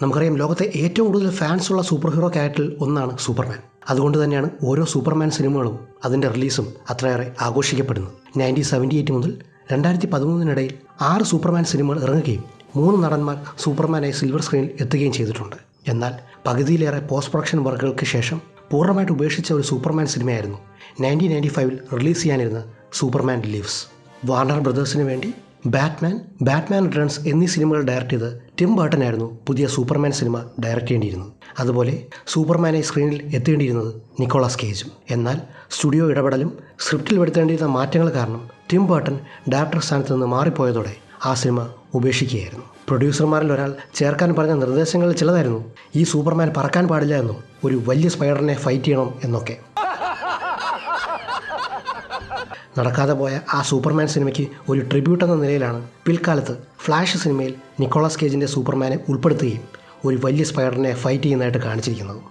നമുക്കറിയാം ലോകത്തെ ഏറ്റവും കൂടുതൽ ഫാൻസ് ഉള്ള സൂപ്പർ ഹീറോ ക്യാരക്ടറിൽ ഒന്നാണ് സൂപ്പർമാൻ അതുകൊണ്ട് തന്നെയാണ് ഓരോ സൂപ്പർമാൻ സിനിമകളും അതിന്റെ റിലീസും അത്രയേറെ ആഘോഷിക്കപ്പെടുന്നു നയന്റീൻ സെവന്റി എയ്റ്റ് മുതൽ രണ്ടായിരത്തി പതിമൂന്നിനിടയിൽ ആറ് സൂപ്പർമാൻ സിനിമകൾ ഇറങ്ങുകയും മൂന്ന് നടന്മാർ സൂപ്പർമാനായി സിൽവർ സ്ക്രീനിൽ എത്തുകയും ചെയ്തിട്ടുണ്ട്. എന്നാൽ പകുതിയിലേറെ പോസ്റ്റ് പ്രൊഡക്ഷൻ വർക്കുകൾക്ക് ശേഷം പൂർണമായിട്ട് ഉപേക്ഷിച്ച ഒരു സൂപ്പർമാൻ സിനിമയായിരുന്നു നയന്റീൻ നയന്റി ഫൈവിൽ റിലീസ് ചെയ്യാനിരുന്ന സൂപ്പർമാൻ ലീവ്സ് വാർണർ ബ്രദേഴ്സിന് വേണ്ടി ബാറ്റ്മാൻ ബാറ്റ്മാൻ റിട്ടേൺസ് എന്നീ സിനിമകൾ ഡയറക്റ്റ് ചെയ്ത് ടിം ബർട്ടനായിരുന്നു പുതിയ സൂപ്പർമാൻ സിനിമ ഡയറക്റ്റ് ചെയ്യേണ്ടിയിരുന്നത്. അതുപോലെ സൂപ്പർമാനെ സ്ക്രീനിൽ എത്തേണ്ടിയിരുന്നത് നിക്കോളാസ് കേജും. എന്നാൽ സ്റ്റുഡിയോ ഇടപെടലും സ്ക്രിപ്റ്റിൽ വരുത്തേണ്ടിയിരുന്ന മാറ്റങ്ങൾ കാരണം ടിം ബർട്ടൻ ഡയറക്ടർ സ്ഥാനത്ത് നിന്ന് മാറിപ്പോയതോടെ ആ സിനിമ ഉപേക്ഷിക്കുകയായിരുന്നു. പ്രൊഡ്യൂസർമാരിൽ ഒരാൾ ചേർക്കാൻ പറഞ്ഞ നിർദ്ദേശങ്ങളിൽ ചിലതായിരുന്നു ഈ സൂപ്പർമാൻ പറക്കാൻ പാടില്ല എന്നും ഒരു വലിയ സ്പൈഡറിനെ ഫൈറ്റ് ചെയ്യണം എന്നൊക്കെ. നടക്കാതെ പോയ ആ സൂപ്പർമാൻ സിനിമയ്ക്ക് ഒരു ട്രിബ്യൂട്ട് എന്ന നിലയിലാണ് പിൽക്കാലത്ത് ഫ്ലാഷ് സിനിമയിൽ നിക്കോളാസ് കേജിന്റെ സൂപ്പർമാനെ ഉൾപ്പെടുത്തുകയും ഒരു വലിയ സ്പൈഡറിനെ ഫൈറ്റ് ചെയ്യുന്നതായിട്ട് കാണിച്ചിരിക്കുന്നത്.